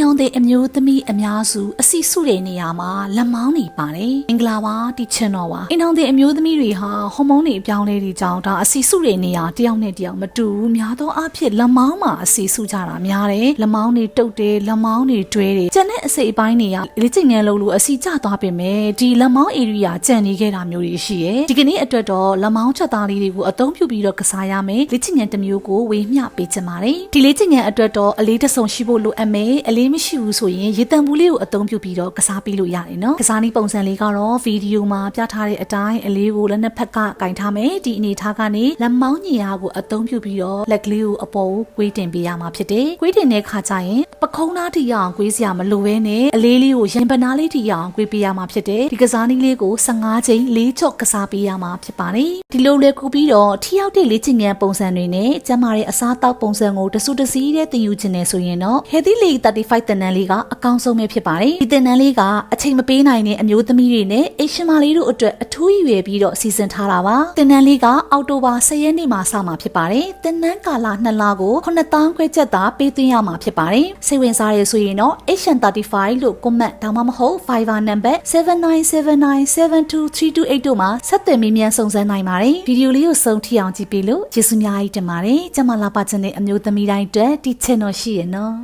နှောင်းတဲ့အမျိုးသမီးအများစုအစီစုတဲ့နေရာမှာလက်မောင်းတွေပါတယ်။အင်္ဂလာပါတီချင်တော်ပါ။အိမ်နှောင်းတဲ့အမျိုးသမီးတွေဟာဟော်မုန်းတွေအပြောင်းလဲတွေကြောင့်ဒါအစီစုတဲ့နေရာတစ်ယောက်နဲ့တစ်ယောက်မတူဘူး။များသောအားဖြင့်လက်မောင်းမှာအစီစုကြတာများတယ်။လက်မောင်းတွေတုတ်တယ်လက်မောင်းတွေတွဲတယ်။ကျန်တဲ့အစိပ်အပိုင်းတွေကလေ့ကျင့်ငန်းလုပ်လို့အစီကျသွားပြင်မဲ့ဒီလက်မောင်း area ကျန်နေခဲ့တာမျိုးတွေရှိရယ်။ဒီကနေ့အတွက်တော့လက်မောင်းချက်သားလေးတွေကိုအသုံးပြုပြီးတော့ကစားရမယ်။လေ့ကျင့်ငန်းတစ်မျိုးကိုဝေမျှပေးချင်ပါတယ်။ဒီလေ့ကျင့်ငန်းအတွက်တော့အလေးတစ်စုံရှိဖို့လိုအပ်မယ်။အလေးမရှိဘူးဆိုရင်ရေတံပူလေးကိုအသုံးပြုပြီးတော့ကစားပေးလို့ရတယ်နော်။ကစားနည်းပုံစံလေးကတော့ဗီဒီယိုမှာပြထားတဲ့အတိုင်းအလေးကိုလက်နှစ်ဖက်ကကင်ထားမယ်။ဒီအနေထားကနေလက်မောင်းညီအားကိုအသုံးပြုပြီးတော့လက်ကလေးကိုအပေါ်ကိုကွေးတင်ပေးရမှာဖြစ်တယ်။ကွေးတင်တဲ့ခါကျရင်ပခုံးသားတိရအောင်ကွေးစရာမလိုဘဲနဲ့အလေးလေးကိုရင်ပနာလေးတိရအောင်ကွေးပေးရမှာဖြစ်တယ်။ဒီကစားနည်းလေးကို15ချိန်၄ကြော့ကစားပေးရမှာဖြစ်ပါတယ်။ဒီလိုလေကူပြီးတော့ထိရောက်တဲ့လေ့ကျင့်ခန်းပုံစံတွေနဲ့ကျန်းမာတဲ့အစားအသောက်ပုံစံကိုတဆူတစည်းတဲ့သင်ယူခြင်းနဲ့ဆိုရင်တော့ Healthy League 35တင်နန်းလေးကအကောင်းဆုံးပဲဖြစ်ပါတယ်။ဒီတင်နန်းလေးကအချိန်မပေးနိုင်တဲ့အမျိုးသမီးတွေနဲ့အိရှင်မလေးတို့အတွက်အထူးရည်ရွယ်ပြီးတော့စီစဉ်ထားတာပါ။တင်နန်းလေးကအောက်တိုဘာ10ရက်နေ့မှာစမှာဖြစ်ပါတယ်။တင်နန်းကာလ2လကို9000ခွဲချက်သာပေးသွင်းရမှာဖြစ်ပါတယ်။စိတ်ဝင်စားရဆိုရင်တော့ Asian 35 လို့ comment ဒါမှမဟုတ် Fiverr number 7979723228တို့မှာဆက်သွယ်မေးမြန်းစုံစမ်းနိုင်ပါတယ်။ဗီဒီယိုလေးကိုဆုံးထိအောင်ကြည့်ပေးလို့ကျေးဇူးများကြီးတင်ပါတယ်။ကျမလာပါချင်တဲ့အမျိုးသမီးတိုင်းအတွက်ဒီ channel ရှိရနော်။